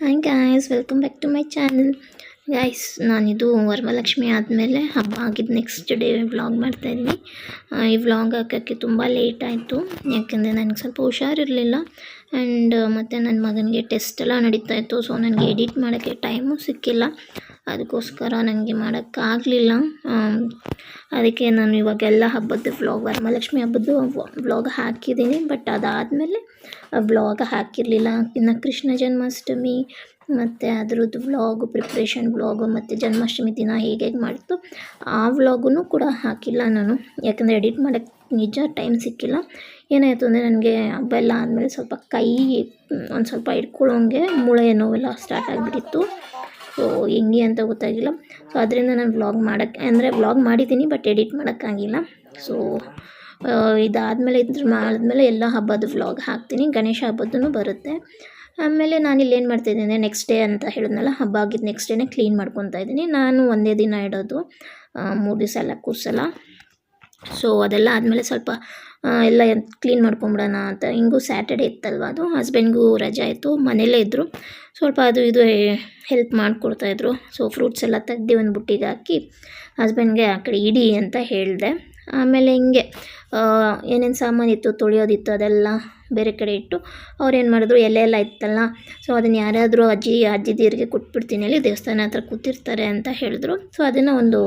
Hi guys welcome back to my channel guys ನಾನಿದು Varamahalakshmi ಆದಮೇಲೆ ಹಬ್ಬ ಆಗಿದ್ದು ನೆಕ್ಸ್ಟ್ ಡೇ ವ್ಲಾಗ್ ಮಾಡ್ತಾಯಿದ್ದೀನಿ ಈ ವ್ಲಾಗ್ ಹಾಕೋಕ್ಕೆ ತುಂಬ ಲೇಟ್ ಆಯಿತು. ಯಾಕೆಂದರೆ ನನಗೆ ಸ್ವಲ್ಪ ಹುಷಾರಿರಲಿಲ್ಲ. ಆ್ಯಂಡ್ ಮತ್ತು ನನ್ನ ಮಗನಿಗೆ ಟೆಸ್ಟ್ ಎಲ್ಲ ನಡೀತಾ ಇತ್ತು. ಸೊ ನನಗೆ ಎಡಿಟ್ ಮಾಡೋಕ್ಕೆ ಟೈಮು ಸಿಕ್ಕಿಲ್ಲ. ಅದಕ್ಕೋಸ್ಕರ ನನಗೆ ಮಾಡೋಕ್ಕಾಗಲಿಲ್ಲ ಅದಕ್ಕೆ ನಾನು ಇವಾಗೆಲ್ಲ ಹಬ್ಬದ ವ್ಲಾಗ್ ವರಮಹಾಲಕ್ಷ್ಮಿ ಹಬ್ಬದ್ದು ವ್ಲಾಗ್ ಹಾಕಿದ್ದೀನಿ. ಬಟ್ ಅದಾದಮೇಲೆ ವ್ಲಾಗ್ ಹಾಕಿರಲಿಲ್ಲ. ಇನ್ನು ಕೃಷ್ಣ ಜನ್ಮಾಷ್ಟಮಿ, ಮತ್ತು ಅದ್ರದ್ದು ವ್ಲಾಗು ಪ್ರಿಪ್ರೇಷನ್ ವ್ಲಾಗು ಮತ್ತು ಜನ್ಮಾಷ್ಟಮಿ ದಿನ ಹೇಗೆ ಹೇಗೆ ಮಾಡಿತ್ತು ಆ ವ್ಲಾಗೂ ಕೂಡ ಹಾಕಿಲ್ಲ ನಾನು. ಯಾಕಂದರೆ ಎಡಿಟ್ ಮಾಡೋಕ್ಕೆ ನಿಜ ಟೈಮ್ ಸಿಕ್ಕಿಲ್ಲ. ಏನಾಯಿತು ಅಂದರೆ ನನಗೆ ಹಬ್ಬ ಎಲ್ಲ ಆದಮೇಲೆ ಸ್ವಲ್ಪ ಕೈ, ಒಂದು ಸ್ವಲ್ಪ ಇಟ್ಕೊಳ್ಳೋಂಗೆ ಮೂಳೆ ನೋವೆಲ್ಲ ಸ್ಟಾರ್ಟ್ ಆಗಿಬಿಟ್ಟಿತ್ತು. ಸೊ ಹೆಂಗೆ ಅಂತ ಗೊತ್ತಾಗಿಲ್ಲ. ಸೊ ಅದರಿಂದ ನಾನು ವ್ಲಾಗ್ ಮಾಡೋಕ್ಕೆ ಅಂದರೆ ವ್ಲಾಗ್ ಮಾಡಿದ್ದೀನಿ ಬಟ್ ಎಡಿಟ್ ಮಾಡೋಕ್ಕಾಗಿಲ್ಲ. ಸೊ ಇದಾದಮೇಲೆ ಇದ್ರ ಮಾಡಿದ್ಮೇಲೆ ಎಲ್ಲ ಹಬ್ಬದ ವ್ಲಾಗ್ ಹಾಕ್ತೀನಿ. ಗಣೇಶ ಹಬ್ಬದೂ ಬರುತ್ತೆ. ಆಮೇಲೆ ನಾನು ಇಲ್ಲೇನು ಮಾಡ್ತಾಯಿದ್ದೀನಿ ನೆಕ್ಸ್ಟ್ ಡೇ ಅಂತ ಹೇಳಿದ್ನಲ್ಲ, ಹಬ್ಬ ಆಗಿದ್ದು ನೆಕ್ಸ್ಟ್ ಡೇನೇ ಕ್ಲೀನ್ ಮಾಡ್ಕೊತಾ ಇದ್ದೀನಿ. ನಾನು ಒಂದೇ ದಿನ ಇಡೋದು ಮೂರು ದಿವಸ ಎಲ್ಲ ಕೂರಿಸಲ್ಲ. ಸೊ ಅದೆಲ್ಲ ಆದಮೇಲೆ ಸ್ವಲ್ಪ ಎಲ್ಲ ಕ್ಲೀನ್ ಮಾಡ್ಕೊಂಬಿಡೋಣ ಅಂತ. ಹಿಂಗೂ ಸ್ಯಾಟರ್ಡೇ ಇತ್ತಲ್ವ ಅದು? ಹಸ್ಬೆಂಡ್ಗೂ ರಜೆ ಆಯಿತು ಮನೆಯಲ್ಲೇ ಇದ್ದರು ಸ್ವಲ್ಪ ಅದು ಇದು ಹೆಲ್ಪ್ ಮಾಡಿಕೊಡ್ತಾಯಿದ್ರು ಸೊ ಫ್ರೂಟ್ಸ್ ಎಲ್ಲ ತೆಗ್ದು ಒಂದು ಬುಟ್ಟಿಗೆ ಹಾಕಿ ಹಸ್ಬೆಂಡ್ಗೆ ಆ ಕಡೆ ಇಡಿ ಅಂತ ಹೇಳಿದೆ. ಆಮೇಲೆ ಹಿಂಗೆ ಏನೇನು ಸಾಮಾನು ಇತ್ತು, ತೊಳೆಯೋದಿತ್ತು ಅದೆಲ್ಲ ಬೇರೆ ಕಡೆ ಇಟ್ಟು ಅವ್ರೇನು ಮಾಡಿದ್ರು? ಎಲೆ ಎಲ್ಲ ಇತ್ತಲ್ಲ. ಸೊ ಅದನ್ನು ಯಾರಾದರೂ ಅಜ್ಜಿ ಅಜ್ಜಿದೀರಿಗೆ ಕೊಟ್ಬಿಡ್ತೀನಿ ಅಲ್ಲಿ ದೇವಸ್ಥಾನ ಹತ್ರ ಕೂತಿರ್ತಾರೆ ಅಂತ ಹೇಳಿದ್ರು. ಸೊ ಅದನ್ನು ಒಂದು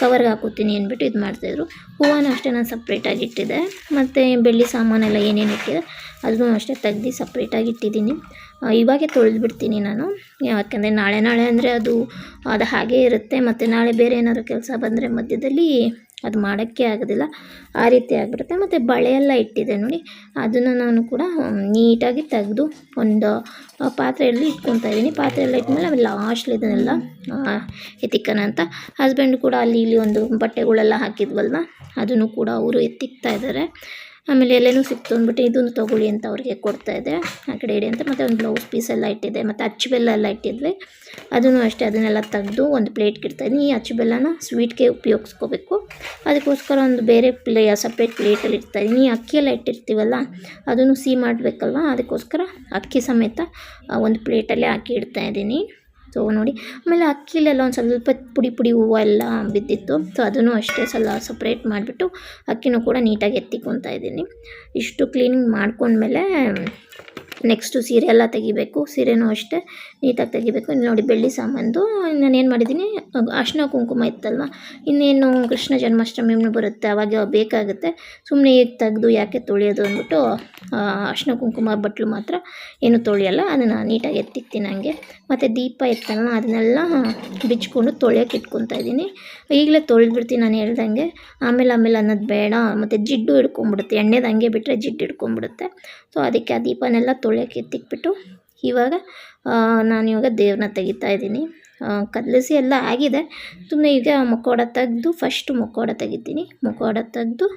ಕವರ್ಗೆ ಹಾಕೋತೀನಿ ಅಂದ್ಬಿಟ್ಟು ಇದು ಮಾಡ್ತಾಯಿದ್ರು. ಹೂವನೂ ಅಷ್ಟೇ ನಾನು ಸಪ್ರೇಟಾಗಿ ಇಟ್ಟಿದ್ದೆ. ಮತ್ತು ಬೆಳ್ಳಿ ಸಾಮಾನೆಲ್ಲ ಏನೇನು ಇಟ್ಟಿದೆ, ಅದನ್ನು ಅಷ್ಟೇ ತೆಗ್ದು ಸಪ್ರೇಟಾಗಿ ಇಟ್ಟಿದ್ದೀನಿ. ಇವಾಗೆ ತೊಳೆದ್ಬಿಡ್ತೀನಿ ನಾನು. ಯಾಕೆಂದರೆ ನಾಳೆ ನಾಳೆ ಅಂದರೆ ಅದು ಅದು ಹಾಗೇ ಇರುತ್ತೆ. ಮತ್ತು ನಾಳೆ ಬೇರೆ ಏನಾದರೂ ಕೆಲಸ ಬಂದರೆ ಮಧ್ಯದಲ್ಲಿ ಅದು ಮಾಡೋಕ್ಕೆ ಆಗೋದಿಲ್ಲ. ಆ ರೀತಿ ಆಗಿಬಿಡುತ್ತೆ. ಮತ್ತು ಬಳೆಯೆಲ್ಲ ಇಟ್ಟಿದೆ ನೋಡಿ. ಅದನ್ನು ನಾನು ಕೂಡ ನೀಟಾಗಿ ತೆಗೆದು ಒಂದು ಪಾತ್ರೆಯಲ್ಲಿ ಇಟ್ಕೊತಾ ಇದ್ದೀನಿ. ಪಾತ್ರೆ ಇಟ್ಟಮೇಲೆ ಇಟ್ಮೇಲೆ ಆಮೇಲೆ ಲಾಸ್ಟ್ಲಿ ಇದನ್ನೆಲ್ಲ ಎತ್ತಿಕ್ಕನ ಅಂತ. ಹಸ್ಬೆಂಡ್ ಕೂಡ ಅಲ್ಲಿ ಇಲ್ಲಿ ಒಂದು ಬಟ್ಟೆಗಳೆಲ್ಲ ಹಾಕಿದ್ವಲ್ವ? ಅದನ್ನು ಕೂಡ ಅವರು ಎತ್ತಿಕ್ತಾ ಇದ್ದಾರೆ. ಆಮೇಲೆ ಎಲ್ಲೇನೂ ಸಿಕ್ತು ಅಂದ್ಬಿಟ್ಟು ಇದನ್ನು ತೊಗೊಳ್ಳಿ ಅಂತ ಅವ್ರಿಗೆ ಕೊಡ್ತಾಯಿದ್ದೆ ಆ ಕಡೆ ಇಡಿ ಅಂತ ಮತ್ತು ಒಂದು ಬ್ಲೌಸ್ ಪೀಸ್ ಎಲ್ಲ ಇಟ್ಟಿದ್ದೆ. ಮತ್ತು ಅಚ್ಚು ಬೆಲ್ಲ ಎಲ್ಲ ಇಟ್ಟಿದ್ವಿ. ಅದನ್ನು ಅಷ್ಟೇ ಅದನ್ನೆಲ್ಲ ತೆಗೆದು ಒಂದು ಪ್ಲೇಟ್ಗೆ ಇಡ್ತಾಯಿದ್ದೀನಿ ಈ ಅಚ್ಚು ಬೆಲ್ಲನ ಸ್ವೀಟ್ಗೆ ಉಪಯೋಗಿಸ್ಕೋಬೇಕು. ಅದಕ್ಕೋಸ್ಕರ ಒಂದು ಬೇರೆ ಪ್ಲೇ ಸಪ್ರೇಟ್ ಪ್ಲೇಟಲ್ಲಿ ಇಡ್ತಾಯಿದ್ದೀನಿ ಅಕ್ಕಿ ಎಲ್ಲ ಇಟ್ಟಿರ್ತೀವಲ್ಲ, ಅದನ್ನು ಸಿಹಿ ಮಾಡಬೇಕಲ್ವ? ಅದಕ್ಕೋಸ್ಕರ ಅಕ್ಕಿ ಸಮೇತ ಒಂದು ಪ್ಲೇಟಲ್ಲೇ ಹಾಕಿ ಇಡ್ತಾಯಿದ್ದೀನಿ ಸೊ ನೋಡಿ. ಆಮೇಲೆ ಅಕ್ಕಿಲೆಲ್ಲ ಒಂದು ಸ್ವಲ್ಪ ಪುಡಿ ಪುಡಿ ಹೂವು ಎಲ್ಲ ಬಿದ್ದಿತ್ತು. ಸೊ ಅದನ್ನು ಅಷ್ಟೇ ಸಲ ಸಪ್ರೇಟ್ ಮಾಡಿಬಿಟ್ಟು ಅಕ್ಕಿನೂ ಕೂಡ ನೀಟಾಗಿ ಎತ್ತಿಕೊತಾ ಇದ್ದೀನಿ. ಇಷ್ಟು ಕ್ಲೀನಿಂಗ್ ಮಾಡ್ಕೊಂಡ್ಮೇಲೆ ನೆಕ್ಸ್ಟು ಸೀರೆ ಎಲ್ಲ ತೆಗಿಬೇಕು. ಸೀರೆನೂ ಅಷ್ಟೇ. ನೀಟಾಗಿ ತೆಗಿಬೇಕು. ನೋಡಿ ಬೆಳ್ಳಿ ಸಾಮಾನು ನಾನು ಏನು ಮಾಡಿದ್ದೀನಿ ಅರ್ಶಿನ ಕುಂಕುಮ ಇತ್ತಲ್ವ? ಇನ್ನೇನು ಕೃಷ್ಣ ಜನ್ಮಾಷ್ಟಮಿನೂ ಬರುತ್ತೆ. ಅವಾಗ ಬೇಕಾಗುತ್ತೆ. ಸುಮ್ಮನೆ ಈಗ ತೆಗೆದು ಯಾಕೆ ತೊಳೆಯೋದು ಅಂದ್ಬಿಟ್ಟು ಅರ್ಶಿನ ಕುಂಕುಮ ಬಟ್ಲು ಮಾತ್ರ ಏನು ತೊಳೆಯಲ್ಲ. ಅದನ್ನು ನೀಟಾಗಿ ಎತ್ತಿಕ್ತೀನಿ ಹಂಗೆ. ಮತ್ತು ದೀಪ ಇತ್ತಲ್ಲ ಅದನ್ನೆಲ್ಲ ಬಿಚ್ಕೊಂಡು ತೊಳೆಯೋಕೆ ಇಟ್ಕೊತಾ ಇದ್ದೀನಿ. ಈಗಲೇ ತೊಳೆದ್ಬಿಡ್ತೀನಿ ನಾನು ಹೇಳ್ದಂಗೆ. ಆಮೇಲೆ ಆಮೇಲೆ ಅನ್ನೋದು ಬೇಡ. ಮತ್ತು ಜಿಡ್ಡು ಹಿಡ್ಕೊಂಬಿಡುತ್ತೆ ಎಣ್ಣೆದು ಹಂಗೆ ಬಿಟ್ಟರೆ ಜಿಡ್ಡು ಹಿಡ್ಕೊಂಬಿಡುತ್ತೆ ಸೊ ಅದಕ್ಕೆ ಆ ದೀಪನೆಲ್ಲ ತೊಳೆಯೋಕೆ ಎತ್ತಿಕ್ಬಿಟ್ಟು ಇವಾಗ ನಾನು ಇವಾಗ ದೇವ್ರನ್ನ ತೆಗಿತಾ ಇದ್ದೀನಿ. ಕದಲಿಸಿ ಎಲ್ಲ ಆಗಿದೆ. ಸುಮ್ಮನೆ ಈಗ ಮುಖವಾಡ ತೆಗೆದು ಫಸ್ಟು ಮುಖವಾಡ ತೆಗಿತೀನಿ. ಮುಖವಾಡ ತೆಗೆದು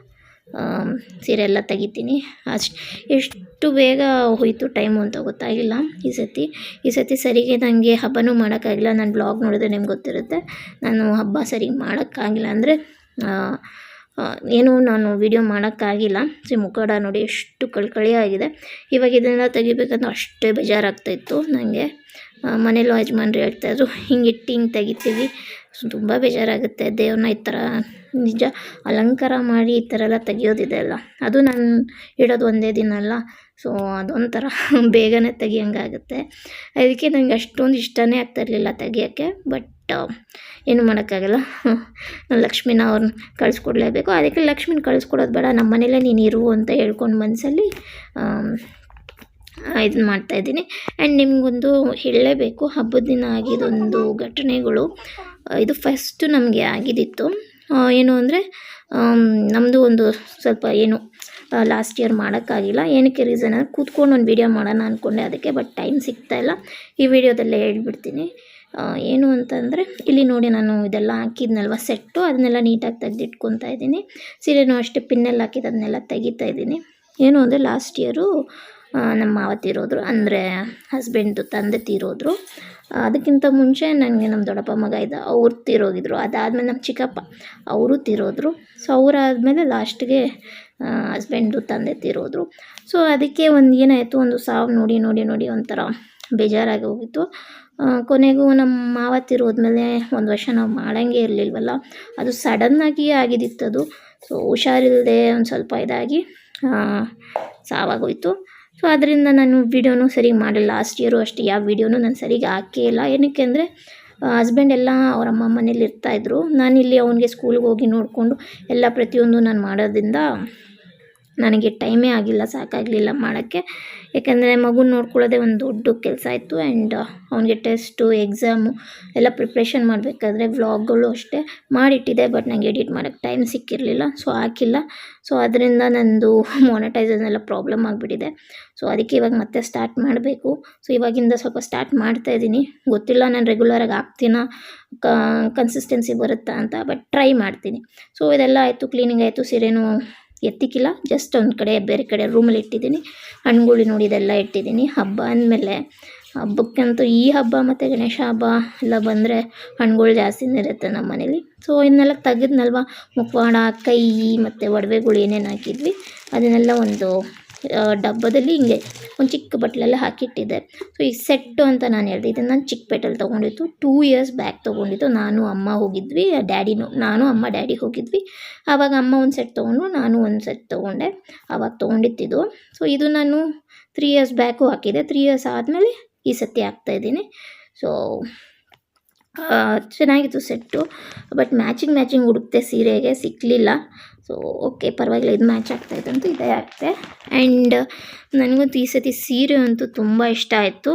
ಸೀರೆ ಎಲ್ಲ ತೆಗಿತೀನಿ. ಅಷ್ಟು, ಎಷ್ಟು ಬೇಗ ಹೋಯಿತು ಟೈಮು ಅಂತ ಗೊತ್ತಾಗಿಲ್ಲ. ಈ ಸತಿ ಈ ಸತಿ ಸರಿಗೆ ನನಗೆ ಹಬ್ಬನೂ ಮಾಡೋಕ್ಕಾಗಿಲ್ಲ. ನಾನು ಬ್ಲಾಗ್ ನೋಡಿದ್ರೆ ನಿಮ್ಗೆ ಗೊತ್ತಿರುತ್ತೆ. ನಾನು ಹಬ್ಬ ಸರಿಗೆ ಮಾಡೋಕ್ಕಾಗಿಲ್ಲ ಅಂದರೆ ಏನು ನಾನು ವಿಡಿಯೋ ಮಾಡೋಕ್ಕಾಗಿಲ್ಲ. ಸಿ ಮುಖಡ ನೋಡಿ ಎಷ್ಟು ಕಳ್ಕಳಿ ಆಗಿದೆ ಇವಾಗ ಇದನ್ನೆಲ್ಲ ತೆಗಿಬೇಕಂದ್ರೆ ಅಷ್ಟೇ ಬೇಜಾರಾಗ್ತಾಯಿತ್ತು ನನಗೆ ಮನೇಲೂ ಯಜಮಾನ್ರು ಹೇಳ್ತಾಯಿದ್ರು, ಹಿಂಗೆ ಇಟ್ಟು ಹಿಂಗೆ ತೆಗಿತೀವಿ. ತುಂಬ ಬೇಜಾರಾಗುತ್ತೆ. ದೇವ್ರನ್ನ ಈ ಥರ ನಿಜ ಅಲಂಕಾರ ಮಾಡಿ ಈ ಥರ ಎಲ್ಲ ತೆಗಿಯೋದಿದೆ ಅಲ್ಲ. ಅದು ನಾನು ಇಡೋದು ಒಂದೇ ದಿನ ಅಲ್ಲ. ಸೊ, ಅದೊಂಥರ ಬೇಗನೆ ತೆಗಿಯಂಗಾಗುತ್ತೆ. ಅದಕ್ಕೆ ನನಗೆ ಅಷ್ಟೊಂದು ಇಷ್ಟನೇ ಆಗ್ತಾಯಿರಲಿಲ್ಲ ತೆಗಿಯೋಕ್ಕೆ. ಬಟ್ ಏನು ಮಾಡೋಕ್ಕಾಗಲ್ಲ. ಲಕ್ಷ್ಮಿನ ಅವ್ರನ್ನ ಕಳಿಸ್ಕೊಡ್ಲೇಬೇಕು. ಅದಕ್ಕೆ ಲಕ್ಷ್ಮಿನ ಕಳಿಸ್ಕೊಡೋದು ಬೇಡ. ನಮ್ಮ ಮನೇಲೇ ನೀನು ಇರು ಅಂತ ಹೇಳ್ಕೊಂಡು ಮನಸ್ಸಲ್ಲಿ ಇದನ್ನ ಮಾಡ್ತಾಯಿದ್ದೀನಿ ಆ್ಯಂಡ್ ನಿಮಗೊಂದು ಹೇಳಲೇಬೇಕು. ಹಬ್ಬದ ದಿನ ಆಗಿದೊಂದು ಘಟನೆಗಳು ಇದು ಫಸ್ಟು ನಮಗೆ ಆಗಿದ್ದಿತ್ತು ಏನು ಅಂದರೆ ನಮ್ಮದು ಒಂದು ಸ್ವಲ್ಪ ಏನು ಲಾಸ್ಟ್ ಇಯರ್ ಮಾಡೋಕ್ಕಾಗಿಲ್ಲ. ಏನಕ್ಕೆ ರೀಸನ್ ಅಂದರೆ, ಕೂತ್ಕೊಂಡು ಒಂದು ವೀಡಿಯೋ ಮಾಡೋಣ ಅಂದ್ಕೊಂಡೆ ಅದಕ್ಕೆ ಬಟ್ ಟೈಮ್ ಸಿಗ್ತಾಯಿಲ್ಲ ಈ ವಿಡಿಯೋದಲ್ಲೇ ಹೇಳ್ಬಿಡ್ತೀನಿ. ಏನು ಅಂತಂದರೆ, ಇಲ್ಲಿ ನೋಡಿ ನಾನು ಇದೆಲ್ಲ ಹಾಕಿದ್ನಲ್ವ ಸೆಟ್ಟು, ಅದನ್ನೆಲ್ಲ ನೀಟಾಗಿ ತೆಗೆದಿಟ್ಕೊತಾ ಇದ್ದೀನಿ. ಸೀರೆನೂ ಅಷ್ಟೇ ಪಿನ್ನೆಲ್ಲ ಹಾಕಿದ್ದು, ಅದನ್ನೆಲ್ಲ ತೆಗಿತಾ ಇದ್ದೀನಿ. ಏನು ಅಂದರೆ ಲಾಸ್ಟ್ ಇಯರು ನಮ್ಮ ಮಾವ ತೀರೋದ್ರು, ಅಂದರೆ ಹಸ್ಬೆಂಡು ತಂದೆ ತೀರೋದ್ರು. ಅದಕ್ಕಿಂತ ಮುಂಚೆ ನನಗೆ ನಮ್ಮ ದೊಡ್ಡಪ್ಪ ಮಗ ಇದ್ದ, ಅವ್ರು ತೀರೋಗಿದ್ರು. ಅದಾದಮೇಲೆ ನಮ್ಮ ಚಿಕ್ಕಪ್ಪ, ಅವರು ತೀರೋದ್ರು. ಸೊ ಅವರಾದಮೇಲೆ ಲಾಸ್ಟ್ಗೆ ಹಸ್ಬೆಂಡು ತಂದೆ ತೀರೋದ್ರು. ಸೊ ಅದಕ್ಕೆ ಒಂದು ಏನಾಯಿತು, ಒಂದು ಸಾವು ನೋಡಿ ನೋಡಿ ನೋಡಿ ಒಂಥರ ಬೇಜಾರಾಗಿ ಹೋಗಿತ್ತು. ಕೊನೆಗೂ ನಮ್ಮ ಮಾವತ್ತಿರು ಹೋದ್ಮೇಲೆ ಒಂದು ವರ್ಷ ನಾವು ಮಾಡೋಂಗೆ ಇರಲಿಲ್ವಲ್ಲ, ಅದು ಸಡನ್ನಾಗಿ ಅದು. ಸೊ ಹುಷಾರಿಲ್ಲದೆ ಒಂದು ಸ್ವಲ್ಪ ಇದಾಗಿ ಸಾವಾಗೋಯಿತು. ಸೊ ಅದರಿಂದ ನಾನು ವೀಡಿಯೋನೂ ಸರಿಗೆ ಮಾಡಿಲ್ಲ. ಲಾಸ್ಟ್ ಇಯರು ಅಷ್ಟೇ ಯಾವ ವೀಡಿಯೋನು ನಾನು ಸರಿಗೆ ಹಾಕೇ ಇಲ್ಲ. ಏನಕ್ಕೆ ಅಂದರೆ ಹಸ್ಬೆಂಡ್ ಎಲ್ಲ ಅವ್ರ ಅಮ್ಮ ಮನೇಲಿ ಇರ್ತಾಯಿದ್ರು ನಾನಿಲ್ಲಿ ಅವನಿಗೆ ಸ್ಕೂಲ್ಗೆ ಹೋಗಿ ನೋಡಿಕೊಂಡು ಎಲ್ಲ ಪ್ರತಿಯೊಂದು ನಾನು ಮಾಡೋದ್ರಿಂದ ನನಗೆ ಟೈಮೇ ಆಗಿಲ್ಲ, ಸಾಕಾಗಲಿಲ್ಲ ಮಾಡೋಕ್ಕೆ. ಯಾಕೆಂದರೆ ಮಗು ನೋಡ್ಕೊಳ್ಳೋದೇ ಒಂದು ದೊಡ್ಡ ಕೆಲಸ ಆಯಿತು ಆ್ಯಂಡ್ ಅವನಿಗೆ ಟೆಸ್ಟು ಎಕ್ಸಾಮು ಎಲ್ಲ ಪ್ರಿಪ್ರೇಷನ್ ಮಾಡಬೇಕಾದ್ರೆ ವ್ಲಾಗ್ಗಳು ಅಷ್ಟೇ ಮಾಡಿಟ್ಟಿದ್ದೆ ಬಟ್ ನನಗೆ ಎಡಿಟ್ ಮಾಡೋಕ್ಕೆ ಟೈಮ್ ಸಿಕ್ಕಿರಲಿಲ್ಲ ಸೊ ಹಾಕಿಲ್ಲ. ಸೊ ಅದರಿಂದ ನನ್ನದು ಮೊನಟೈಸೇಷನ್ ಎಲ್ಲ ಪ್ರಾಬ್ಲಮ್ ಆಗಿಬಿಟ್ಟಿದೆ. ಸೊ ಅದಕ್ಕೆ ಇವಾಗ ಮತ್ತೆ ಸ್ಟಾರ್ಟ್ ಮಾಡಬೇಕು. ಸೊ ಇವಾಗಿಂದ ಸ್ವಲ್ಪ ಸ್ಟಾರ್ಟ್ ಮಾಡ್ತಾ ಇದ್ದೀನಿ. ಗೊತ್ತಿಲ್ಲ ನಾನು ರೆಗ್ಯುಲರಾಗಿ ಹಾಕ್ತೀನ ಕನ್ಸಿಸ್ಟೆನ್ಸಿ ಬರುತ್ತಾ ಅಂತ ಬಟ್ ಟ್ರೈ ಮಾಡ್ತೀನಿ. ಸೊ ಇದೆಲ್ಲ ಆಯಿತು ಕ್ಲೀನಿಂಗ್ ಆಯಿತು, ಸೀರೆನೂ ಎತ್ತಿಕ್ಕಿಲ್ಲ. ಜಸ್ಟ್ ಒಂದು ಕಡೆ, ಬೇರೆ ಕಡೆ ರೂಮಲ್ಲಿ ಇಟ್ಟಿದ್ದೀನಿ. ಹಣ್ಣುಗಳು ನೋಡಿ ಇದೆಲ್ಲ ಇಟ್ಟಿದ್ದೀನಿ. ಹಬ್ಬ ಅಂದಮೇಲೆ ಹಬ್ಬಕ್ಕಂತೂ ಈ ಹಬ್ಬ ಮತ್ತು ಗಣೇಶ ಹಬ್ಬ ಎಲ್ಲ ಬಂದರೆ ಹಣ್ಣುಗಳು ಜಾಸ್ತಿನೇ ಇರುತ್ತೆ ನಮ್ಮ ಮನೇಲಿ. ಸೊ ಇದನ್ನೆಲ್ಲ ತೆಗೆದ್ನಲ್ವ? ಮುಖವಾಡ, ಕೈ ಮತ್ತು ಒಡವೆಗಳು ಏನೇನು ಹಾಕಿದ್ವಿ. ಅದನ್ನೆಲ್ಲ ಒಂದು ಡಬ್ಬದಲ್ಲಿ ಹಿಂಗೆ ಒಂದು ಚಿಕ್ಕ ಬಟ್ಲಲ್ಲಿ ಹಾಕಿಟ್ಟಿದ್ದೆ. ಸೊ ಈ ಸೆಟ್ಟು ಅಂತ ನಾನು ಹೇಳಿದೆ, ಇದನ್ನು ನಾನು ಚಿಕ್ಕಪೇಟೆಲ್ಲಿ ತೊಗೊಂಡಿದ್ದು ಟೂ ಇಯರ್ಸ್ ಬ್ಯಾಕ್ ತೊಗೊಂಡಿದ್ದು. ನಾನು, ಅಮ್ಮ ಹೋಗಿದ್ವಿ ಡ್ಯಾಡಿನೂ ನಾನು, ಅಮ್ಮ ಡ್ಯಾಡಿ ಹೋಗಿದ್ವಿ. ಆವಾಗ ಅಮ್ಮ ಒಂದು ಸೆಟ್ ತೊಗೊಂಡು, ನಾನು ಒಂದು ಸೆಟ್ ತೊಗೊಂಡೆ. ಆವಾಗ ತೊಗೊಂಡಿತ್ತಿದ್ದು. ಸೊ ಇದು ನಾನು ತ್ರೀ ಇಯರ್ಸ್ ಬ್ಯಾಕು ಹಾಕಿದೆ ತ್ರೀ ಇಯರ್ಸ್ ಆದಮೇಲೆ ಈ ಸತಿ ಹಾಕ್ತಾಯಿದ್ದೀನಿ ಸೊ ಚೆನ್ನಾಗಿತ್ತು ಸೆಟ್ಟು ಬಟ್ ಮ್ಯಾಚಿಂಗ್ ಮ್ಯಾಚಿಂಗ್ ಹುಡುಕ್ತೆ ಸೀರೆಗೆ ಸಿಕ್ಕಲಿಲ್ಲ ಸೊ ಓಕೆ ಪರವಾಗಿಲ್ಲ, ಇದು ಮ್ಯಾಚ್ ಆಗ್ತಾಯಿತ್ತು ಅಂತೂ ಇದೇ ಆಗ್ತೆ. ಆ್ಯಂಡ್ ನನಗಂತೂ ಈ ಸತಿ ಸೀರೆ ಅಂತೂ ತುಂಬ ಇಷ್ಟ ಆಯಿತು.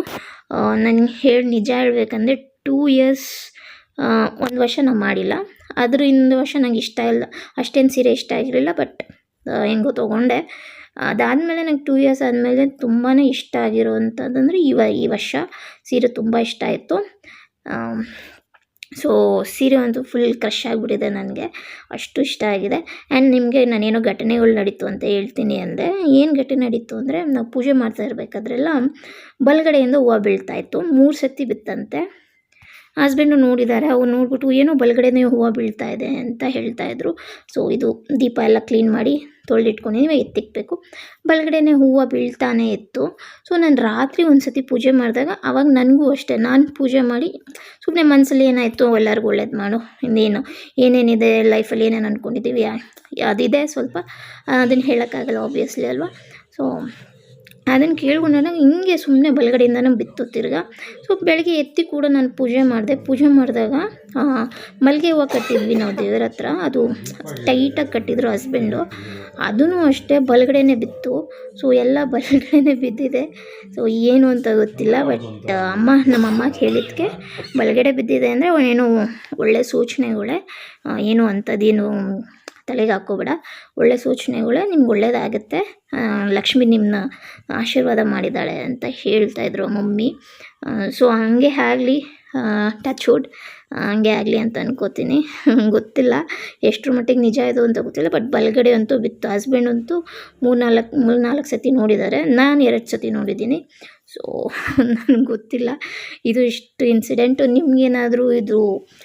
ನನಗೆ ಹೇಳಿ ನಿಜ ಹೇಳ್ಬೇಕಂದ್ರೆ ಟೂ ಇಯರ್ಸ್ ಒಂದು ವರ್ಷ ನಾನು ಮಾಡಿಲ್ಲ. ಆದರೂ ಇನ್ನೊಂದು ವರ್ಷ ನನಗೆ ಇಷ್ಟ ಇಲ್ಲ. ಅಷ್ಟೇನು ಸೀರೆ ಇಷ್ಟ ಆಗಿರಲಿಲ್ಲ ಬಟ್ ಹೆಂಗೋ ತೊಗೊಂಡೆ. ಅದಾದಮೇಲೆ ನಂಗೆ ಟೂ ಇಯರ್ಸ್ ಆದಮೇಲೆ ತುಂಬಾ ಇಷ್ಟ ಆಗಿರೋವಂಥದ್ದಂದರೆ ಇವ, ಈ ವರ್ಷ ಸೀರೆ ತುಂಬ ಇಷ್ಟ ಆಯಿತು. ಸೊ ಸೀರೆ ಅಂತೂ ಫುಲ್ ಕ್ರಶ್ ಆಗಿಬಿಟ್ಟಿದೆ ನನಗೆ. ಅಷ್ಟು ಇಷ್ಟ ಆಗಿದೆ. ಆ್ಯಂಡ್ ನಿಮಗೆ ನಾನೇನೋ ಘಟನೆಗಳು ನಡೀತು ಅಂತ ಹೇಳ್ತೀನಿ ಅಂದೆ. ಏನು ಘಟನೆ ನಡೀತು ಅಂದರೆ, ನಾವು ಪೂಜೆ ಮಾಡ್ತಾ ಇರಬೇಕಾದ್ರೆಲ್ಲ ಬಲಗಡೆಯಿಂದ ಹೂವು ಬೀಳ್ತಾಯಿತ್ತು ಮೂರು ಸತಿ ಬಿತ್ತಂತೆ. ಹಸ್ಬೆಂಡು ನೋಡಿದ್ದಾರೆ ಅವ್ರು ನೋಡ್ಬಿಟ್ಟು ಏನೋ ಬಲಗಡೆನೇ ಹೂವು ಬೀಳ್ತಾ ಇದೆ ಅಂತ ಹೇಳ್ತಾ ಇದ್ರು. ಸೊ ಇದು ದೀಪ ಎಲ್ಲ ಕ್ಲೀನ್ ಮಾಡಿ ತೊಳೆದಿಟ್ಕೊಂಡಿದ್ದೀವಿ ಎತ್ತಿಕ್ಬೇಕು. ಬಲಗಡೆನೆ ಹೂವು ಬೀಳ್ತಾನೆ ಇತ್ತು. ಸೊ ನಾನು ರಾತ್ರಿ ಒಂದು ಸತಿ ಪೂಜೆ ಮಾಡಿದಾಗ ಆವಾಗ ನನಗೂ ಅಷ್ಟೇ, ನಾನು ಪೂಜೆ ಮಾಡಿ ಸುಮ್ಮನೆ ಮನಸ್ಸಲ್ಲಿ ಏನಾಯಿತು, ಎಲ್ಲರಿಗೂ ಒಳ್ಳೇದು ಮಾಡು, ಇನ್ನೇನು, ಏನೇನಿದೆ ಲೈಫಲ್ಲಿ ಏನೇನು ಅಂದ್ಕೊಂಡಿದ್ದೀವಿ ಅದಿದೆ ಸ್ವಲ್ಪ. ಅದನ್ನು ಹೇಳೋಕ್ಕಾಗಲ್ಲ ಆಬ್ವಿಯಸ್ಲಿ ಅಲ್ವಾ? ಸೊ ಅದನ್ನು ಕೇಳ್ಕೊಂಡಾಗ ಹಿಂಗೆ ಸುಮ್ಮನೆ ಬಲಗಡೆಯಿಂದನೂ ಬಿತ್ತು ತಿರ್ಗಾ. ಸೊ ಬೆಳಗ್ಗೆ ಎತ್ತಿ ಕೂಡ ನಾನು ಪೂಜೆ ಮಾಡಿದೆ. ಪೂಜೆ ಮಾಡಿದಾಗ ಮಲ್ಲಿಗೆ ಹೂವು ಕಟ್ಟಿದ್ವಿ ನಾವು ದೇವರ ಹತ್ರ. ಅದು ಟೈಟಾಗಿ ಕಟ್ಟಿದ್ರು ಹಸ್ಬೆಂಡು ಅದೂ ಅಷ್ಟೇ ಬಲಗಡೆನೇ ಬಿತ್ತು. ಸೊ ಎಲ್ಲ ಬಲಗಡೆನೇ ಬಿದ್ದಿದೆ. ಸೊ ಏನು ಅಂತ ಗೊತ್ತಿಲ್ಲ ಬಟ್ ಅಮ್ಮ, ನಮ್ಮಮ್ಮ ಕೇಳಿದ್ಕೆ ಬಲಗಡೆ ಬಿದ್ದಿದೆ ಅಂದರೆ ಏನೋ ಒಳ್ಳೆ ಸೂಚನೆಗಳೇ. ಏನು ಅಂಥದ್ದೇನು ತಲೆಗೆ ಹಾಕೋಬೇಡ. ಒಳ್ಳೆ ಸೂಚನೆಗಳೇ ನಿಮ್ಗೆ ಒಳ್ಳೆಯದಾಗುತ್ತೆ ಲಕ್ಷ್ಮಿ ನಿಮ್ಮನ್ನ ಆಶೀರ್ವಾದ ಮಾಡಿದ್ದಾಳೆ ಅಂತ ಹೇಳ್ತಾಯಿದ್ರು ಮಮ್ಮಿ. ಸೊ ಹಂಗೆ ಆಗಲಿ ಟಚ್ ವುಡ್ ಹಂಗೆ ಆಗಲಿ ಅಂತ ಅನ್ಕೋತೀನಿ. ಗೊತ್ತಿಲ್ಲ ಎಷ್ಟರ ಮಟ್ಟಿಗೆ ನಿಜ ಇದು ಅಂತ ಗೊತ್ತಿಲ್ಲ. ಬಟ್ ಬಲಗಡೆ ಅಂತೂ ಬಿತ್ತು. ಹಸ್ಬೆಂಡ್ ಅಂತೂ ಮೂರು ನಾಲ್ಕು ಮೂರು ನಾಲ್ಕು ಸತಿ ನೋಡಿದ್ದಾರೆ. ನಾನು ಎರಡು ಸತಿ ನೋಡಿದ್ದೀನಿ. ಸೊ ನನಗೆ ಗೊತ್ತಿಲ್ಲ. ಇದು ಇಷ್ಟು ಇನ್ಸಿಡೆಂಟು ನಿಮ್ಗೇನಾದರೂ ಇದು,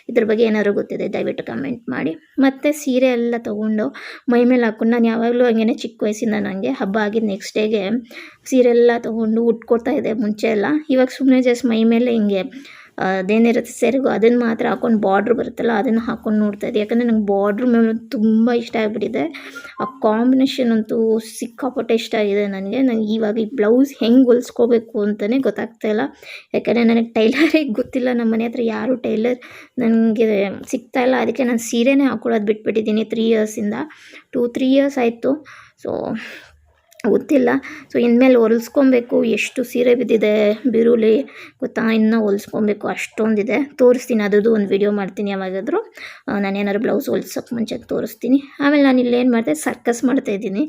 ಇದ್ರ ಬಗ್ಗೆ ಏನಾದರೂ ಗೊತ್ತಿದೆ, ದಯವಿಟ್ಟು ಕಮೆಂಟ್ ಮಾಡಿ. ಮತ್ತು ಸೀರೆ ಎಲ್ಲ ತೊಗೊಂಡು ಮೈ ಮೇಲೆ ಹಾಕ್ಕೊಂಡು ನಾನು ಯಾವಾಗಲೂ ಹಂಗೆ ಚಿಕ್ಕ ವಯಸ್ಸಿಂದ ನನಗೆ ಹಬ್ಬ ಆಗಿದ್ದು ನೆಕ್ಸ್ಟ್ ಡೇಗೆ ಸೀರೆ ಎಲ್ಲ ತೊಗೊಂಡು ಉಟ್ಕೊಡ್ತಾ ಇದೆ ಮುಂಚೆ ಎಲ್ಲ. ಇವಾಗ ಸುಮ್ಮನೆ ಜಸ್ಟ್ ಮೈ ಮೇಲೆ ಹಿಂಗೆ ಅದೇನಿರುತ್ತೆ ಸೆರಗು, ಅದನ್ನು ಮಾತ್ರ ಹಾಕೊಂಡು ಬಾರ್ಡ್ರ್ ಬರುತ್ತಲ್ಲ, ಅದನ್ನು ಹಾಕೊಂಡು ನೋಡ್ತಾ ಇದ್ದೆ. ಯಾಕಂದರೆ ನಂಗೆ ಬಾರ್ಡ್ರ್ ಮೇಲೆ ತುಂಬ ಇಷ್ಟ ಆಗಿಬಿಟ್ಟಿದೆ. ಆ ಕಾಂಬಿನೇಷನ್ ಅಂತೂ ಸಿಕ್ಕಾಪಟ್ಟೆ ಇಷ್ಟ ಆಗಿದೆ ನನಗೆ. ನಂಗೆ ಇವಾಗ ಈ ಬ್ಲೌಸ್ ಹೆಂಗೆ ಹೊಲ್ಸ್ಕೋಬೇಕು ಅಂತಲೇ ಗೊತ್ತಾಗ್ತಾ ಇಲ್ಲ. ಯಾಕಂದರೆ ನನಗೆ ಟೈಲರೇ ಗೊತ್ತಿಲ್ಲ. ನಮ್ಮ ಮನೆ ಹತ್ರ ಯಾರು ಟೈಲರ್ ನನಗೆ ಸಿಗ್ತಾ ಇಲ್ಲ. ಅದಕ್ಕೆ ನಾನು ಸೀರೆನೇ ಹಾಕೊಳ್ಳೋದು ಬಿಟ್ಬಿಟ್ಟಿದ್ದೀನಿ ತ್ರೀ ಇಯರ್ಸಿಂದ ಟೂ ತ್ರೀ ಇಯರ್ಸ್ ಆಯಿತು. ಸೊ ಗೊತ್ತಿಲ್ಲ. ಸೊ ಇನ್ಮೇಲೆ ಹೊಲಿಸ್ಕೊಬೇಕು. ಎಷ್ಟು ಸೀರೆ ಬಿದ್ದಿದೆ ಬಿರುಲಿ ಗೊತ್ತಾ? ಇನ್ನೂ ಹೊಲಿಸ್ಕೊಬೇಕು. ಅಷ್ಟೊಂದಿದೆ. ತೋರಿಸ್ತೀನಿ. ಅದ್ರದ್ದು ಒಂದು ವಿಡಿಯೋ ಮಾಡ್ತೀನಿ ಯಾವಾಗಾದರೂ. ನಾನೇನಾದ್ರು ಬ್ಲೌಸ್ ಹೊಲ್ಸೋಕ್ಕೆ ಮುಂಚೆ ತೋರಿಸ್ತೀನಿ. ಆಮೇಲೆ ನಾನು ಇಲ್ಲೇನು ಮಾಡಿದೆ? ಸರ್ಕಸ್ ಮಾಡ್ತಾಯಿದ್ದೀನಿ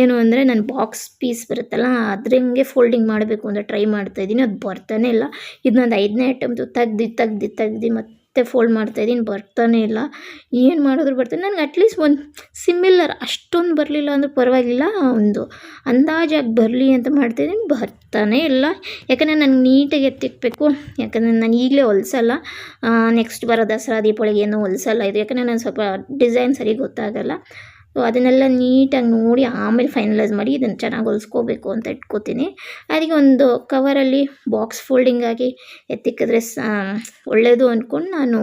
ಏನು ಅಂದರೆ ನಾನು ಬಾಕ್ಸ್ ಪೀಸ್ ಬರುತ್ತಲ್ಲ ಅದ್ರಂಗೆ ಫೋಲ್ಡಿಂಗ್ ಮಾಡಬೇಕು ಅಂತ ಟ್ರೈ ಮಾಡ್ತಾಯಿದ್ದೀನಿ ಅದು ಬರ್ತಾನೆ ಇಲ್ಲ. ಇದನ್ನೊಂದು ನಂದು ಐದನೇ ಐಟಮ್ದು ತೆಗ್ದು ತೆಗ್ದು ತೆಗ್ದು ಮತ್ತೆ ಫೋಲ್ಡ್ ಮಾಡ್ತಾ ಇದ್ದೀನಿ, ಬರ್ತಾನೆ ಇಲ್ಲ. ಏನು ಮಾಡಿದ್ರು ಬರ್ತೀನಿ ನನಗೆ ಅಟ್ಲೀಸ್ಟ್ ಒಂದು ಸಿಮಿಲರ್ ಅಷ್ಟೊಂದು ಬರಲಿಲ್ಲ ಅಂದರೂ ಪರವಾಗಿಲ್ಲ, ಒಂದು ಅಂದಾಜಾಗಿ ಬರಲಿ ಅಂತ ಮಾಡ್ತಾಯಿದ್ದೀನಿ ಬರ್ತಾನೇ ಇಲ್ಲ. ಯಾಕಂದರೆ ನನಗೆ ನೀಟಾಗಿ ಎತ್ತಿಕ್ಬೇಕು ಯಾಕಂದರೆ ನಾನು ಈಗಲೇ ಹೊಲ್ಸಲ್ಲ. ನೆಕ್ಸ್ಟ್ ಬರೋ ದಸರಾ, ದೀಪಾವಳಿಗೆ ಏನೂ ಹೊಲ್ಸಲ್ಲ ಇದು. ಯಾಕಂದರೆ ನಾನು ಸ್ವಲ್ಪ ಡಿಸೈನ್ ಸರಿ ಗೊತ್ತಾಗಲ್ಲ. ಸೊ ಅದನ್ನೆಲ್ಲ ನೀಟಾಗಿ ನೋಡಿ ಆಮೇಲೆ ಫೈನಲೈಸ್ ಮಾಡಿ ಇದನ್ನು ಚೆನ್ನಾಗಿ ಹೊಲಿಸ್ಕೋಬೇಕು ಅಂತ ಇಟ್ಕೋತೀನಿ. ಅದಕ್ಕೆ ಒಂದು ಕವರಲ್ಲಿ ಬಾಕ್ಸ್ ಫೋಲ್ಡಿಂಗ್ ಆಗಿ ಎತ್ತಿಕ್ಕಿದ್ರೆ ಸ ಒಳ್ಳೆಯದು ಅಂದ್ಕೊಂಡು ನಾನು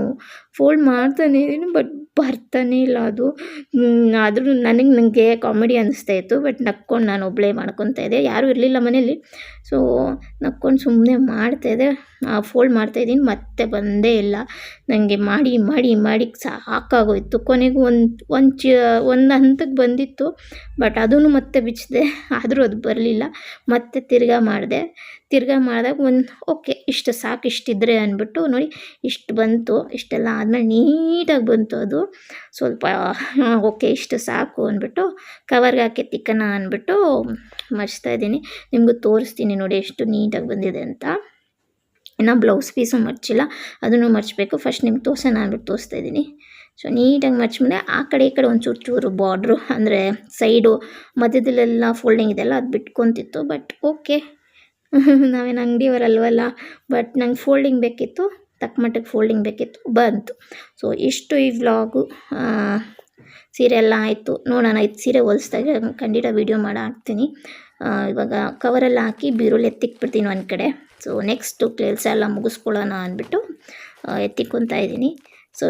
ಫೋಲ್ಡ್ ಮಾಡ್ತಾನೆ ಇದ್ದೀನಿ ಬಟ್ ಬರ್ತಾನೆ ಇಲ್ಲ ಅದು. ಆದರೂ ನನಗೆ ನನಗೆ ಕಾಮಿಡಿ ಅನ್ನಿಸ್ತಾ ಇತ್ತು ಬಟ್ ನಕ್ಕೊಂಡು ನಾನು ಒಬ್ಬಳೇ ಮಾಡ್ಕೊತಾ ಇದ್ದೆ. ಯಾರೂ ಇರಲಿಲ್ಲ ಮನೇಲಿ. ಸೊ ನಕ್ಕೊಂಡು ಸುಮ್ಮನೆ ಮಾಡ್ತಾ ಮಾಡ್ತಾಯಿದ್ದೆ ಫೋಲ್ಡ್ ಮಾಡ್ತಾಯಿದ್ದೀನಿ ಮತ್ತೆ ಬಂದೇ ಇಲ್ಲ. ನನಗೆ ಮಾಡಿ ಮಾಡಿ ಮಾಡಿ ಸಾಕಾಗೋಯಿತು. ಕೊನೆಗೂ ಒಂದು ಒಂದು ಚ, ಒಂದು ಹಂತಕ್ಕೆ ಬಂದಿತ್ತು ಬಟ್ ಅದೂ ಮತ್ತೆ ಬಿಚ್ಚಿದೆ. ಆದರೂ ಅದು ಬರಲಿಲ್ಲ. ಮತ್ತೆ ತಿರ್ಗಾ ಮಾಡಿದೆ. ತಿರ್ಗಾ ಮಾಡಿದಾಗ ಒಂದು, ಓಕೆ, ಇಷ್ಟು ಸಾಕು ಇಷ್ಟಿದ್ರೆ ಅಂದ್ಬಿಟ್ಟು ನೋಡಿ, ಇಷ್ಟು ಬಂತು, ಇಷ್ಟೆಲ್ಲ ಆದಮೇಲೆ ನೀಟಾಗಿ ಬಂತು ಅದು. ಸ್ವಲ್ಪ, ಓಕೆ, ಇಷ್ಟು ಸಾಕು ಅಂದ್ಬಿಟ್ಟು ಕವರ್ಗೆ ಹಾಕಿ ತಿಕ್ಕನ ಅಂದ್ಬಿಟ್ಟು ಮಚ್ತಾ ಇದ್ದೀನಿ. ನಿಮಗೂ ತೋರಿಸ್ತೀನಿ ನೋಡಿ ಎಷ್ಟು ನೀಟಾಗಿ ಬಂದಿದೆ ಅಂತ. ಇನ್ನು ಬ್ಲೌಸ್ ಪೀಸು ಮರ್ಚಿಲ್ಲ, ಅದನ್ನು ಮರ್ಚಬೇಕು. ಫಸ್ಟ್ ನಿಮ್ಗೆ ತೋರ್ಸೋಣ ಅಂದ್ಬಿಟ್ಟು ತೋರಿಸ್ತಾ ಇದ್ದೀನಿ. ಸೊ, ನೀಟಾಗಿ ಮರ್ಚ್ಮೇಲೆ ಆ ಕಡೆ ಈ ಕಡೆ ಒಂದು ಚೂರು ಚೂರು ಬಾರ್ಡ್ರು ಅಂದರೆ ಸೈಡು ಮಧ್ಯದಲ್ಲೆಲ್ಲ ಫೋಲ್ಡಿಂಗ್ ಇದೆಲ್ಲ ಅದು ಬಿಟ್ಕೊತಿತ್ತು ಬಟ್ ಓಕೆ. ನಾವೇನು ಅಂಗಡಿಯವರಲ್ವಲ್ಲ ಬಟ್ ನಂಗೆ ಫೋಲ್ಡಿಂಗ್ ಬೇಕಿತ್ತು, ತಕ್ಕ ಮಟ್ಟಿಗೆ ಫೋಲ್ಡಿಂಗ್ ಬೇಕಿತ್ತು, ಬಂತು. ಸೊ ಇಷ್ಟು ಈ ವ್ಲಾಗು ಸೀರೆ ಎಲ್ಲ ಆಯಿತು. ನೋಡೋಣ, ಇದು ಸೀರೆ ಹೊಲಿಸ್ದಾಗ ಖಂಡಿತ ವೀಡಿಯೋ ಮಾಡಿ ಹಾಕ್ತೀನಿ. ಇವಾಗ ಕವರೆಲ್ಲ ಹಾಕಿ ಬೀರುಲ್ಲಿ ಎತ್ತಿಕ್ಬಿಡ್ತೀನಿ ಒಂದು ಕಡೆ. ಸೊ ನೆಕ್ಸ್ಟು ಕೆಲಸ ಎಲ್ಲ ಮುಗಿಸ್ಕೊಳ್ಳೋಣ ಅಂದ್ಬಿಟ್ಟು ಎತ್ತಿಕೊತ ಇದ್ದೀನಿ. ಸೊ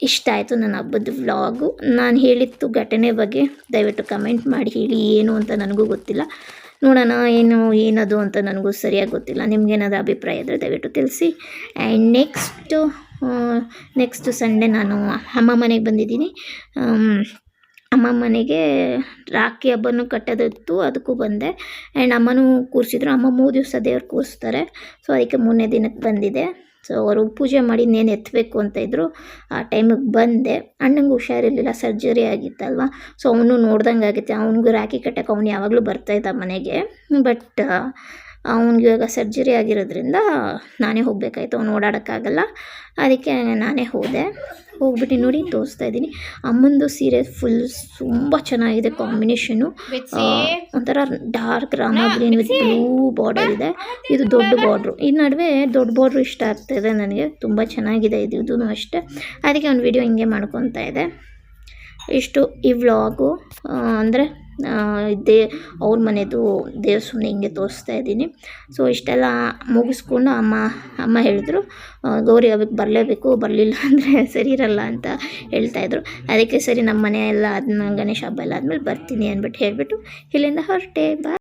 ಇಷ್ಟ ಆಯಿತು ನನ್ನ ಹಬ್ಬದ ವ್ಲಾಗು ನಾನು ಹೇಳಿದ್ದು ಘಟನೆ ಬಗ್ಗೆ ದಯವಿಟ್ಟು ಕಮೆಂಟ್ ಮಾಡಿ, ಹೇಳಿ ಏನು ಅಂತ ನನಗೂ ಗೊತ್ತಿಲ್ಲ. ನೋಡೋಣ, ಏನು, ಏನದು ಅಂತ ನನಗೂ ಸರಿಯಾಗಿ ಗೊತ್ತಿಲ್ಲ. ನಿಮ್ಗೇನಾದರೂ ಅಭಿಪ್ರಾಯ ಇದ್ದರೆ ದಯವಿಟ್ಟು ತಿಳಿಸಿ. ಆ್ಯಂಡ್ ನೆಕ್ಸ್ಟು ನೆಕ್ಸ್ಟ್ ಸಂಡೇ ನಾನು ಅಮ್ಮ ಮನೆಗೆ ಬಂದಿದ್ದೀನಿ. ಅಮ್ಮ ಮನೆಗೆ ರಾಖಿ ಹಬ್ಬನೂ ಕಟ್ಟೋದಿತ್ತು, ಅದಕ್ಕೂ ಬಂದೆ. ಆ್ಯಂಡ್ ಅಮ್ಮನೂ ಕೂರಿಸಿದ್ರು. ಅಮ್ಮ ಮೂರು ದಿವಸ ದೇವ್ರು ಕೂರಿಸ್ತಾರೆ. ಸೊ ಅದಕ್ಕೆ ಮೂರನೇ ದಿನಕ್ಕೆ ಬಂದಿದೆ. ಸೊ ಅವರು ಪೂಜೆ ಮಾಡಿ ಇನ್ನೇನು ಎತ್ತಬೇಕು ಅಂತ ಇದ್ದರು, ಆ ಟೈಮಿಗೆ ಬಂದೆ. ಅಣ್ಣಂಗೆ ಹುಷಾರಿರಲಿಲ್ಲ ಸರ್ಜರಿ ಆಗಿತ್ತಲ್ವ ಸೊ ಅವನು ನೋಡ್ದಂಗೆ ಆಗುತ್ತೆ. ಅವ್ನಿಗೂ ರಾಖಿ ಕಟ್ಟಕ್ಕೆ ಅವ್ನು ಯಾವಾಗಲೂ ಬರ್ತಾಯಿದ್ದ ಮನೆಗೆ. ಬಟ್ ಅವ್ನಿಗೆ ಇವಾಗ ಸರ್ಜರಿ ಆಗಿರೋದ್ರಿಂದ ನಾನೇ ಹೋಗಬೇಕಾಯ್ತು. ಅವ್ನು ಓಡಾಡೋಕ್ಕಾಗಲ್ಲ. ಅದಕ್ಕೆ ನಾನೇ ಹೋದೆ. ಹೋಗ್ಬಿಟ್ಟು ನೋಡಿ ತೋರಿಸ್ತಾ ಇದ್ದೀನಿ. ಅಮ್ಮಂದು ಸೀರೆ ಫುಲ್ ತುಂಬ ಚೆನ್ನಾಗಿದೆ ಕಾಂಬಿನೇಷನು ಒಂಥರ dark Rama green with blue border ಇದೆ. ಇದು ದೊಡ್ಡ ಬಾರ್ಡ್ರು ಈ ನಡುವೆ ದೊಡ್ಡ ಬಾರ್ಡ್ರು ಇಷ್ಟ ಆಗ್ತಾಯಿದೆ ನನಗೆ. ತುಂಬ ಚೆನ್ನಾಗಿದೆ ಇದು ಇದೂ ಅಷ್ಟೇ. ಅದಕ್ಕೆ ಒಂದು ವಿಡಿಯೋ ಹಿಂಗೆ ಮಾಡ್ಕೊತಾ ಇದೆ. ಇಷ್ಟು ಈ ವ್ಲಾಗು ಅಂದರೆ ದೇ ಅವ್ರ ಮನೆಯದು ದೇವಸ್ಥಾನ ಹಿಂಗೆ ತೋರಿಸ್ತಾ ಇದ್ದೀನಿ. ಸೊ ಇಷ್ಟೆಲ್ಲ ಮುಗಿಸ್ಕೊಂಡು ಅಮ್ಮ ಅಮ್ಮ ಹೇಳಿದ್ರು ಗೌರಿ ಹಬ್ಬಕ್ಕೆ ಬರಲೇಬೇಕು, ಬರಲಿಲ್ಲ ಅಂದರೆ ಸರಿ ಇರಲ್ಲ ಅಂತ ಹೇಳ್ತಾಯಿದ್ರು ಅದಕ್ಕೆ ಸರಿ ನಮ್ಮ ಮನೆ ಎಲ್ಲ ಆದ್ಮೇಲೆ ಗಣೇಶ ಹಬ್ಬ ಎಲ್ಲ ಆದಮೇಲೆ ಬರ್ತೀನಿ ಅಂದ್ಬಿಟ್ಟು ಹೇಳಿಬಿಟ್ಟು ಇಲ್ಲಿಂದ ಹೊರಟೆ. ಬಾಯ್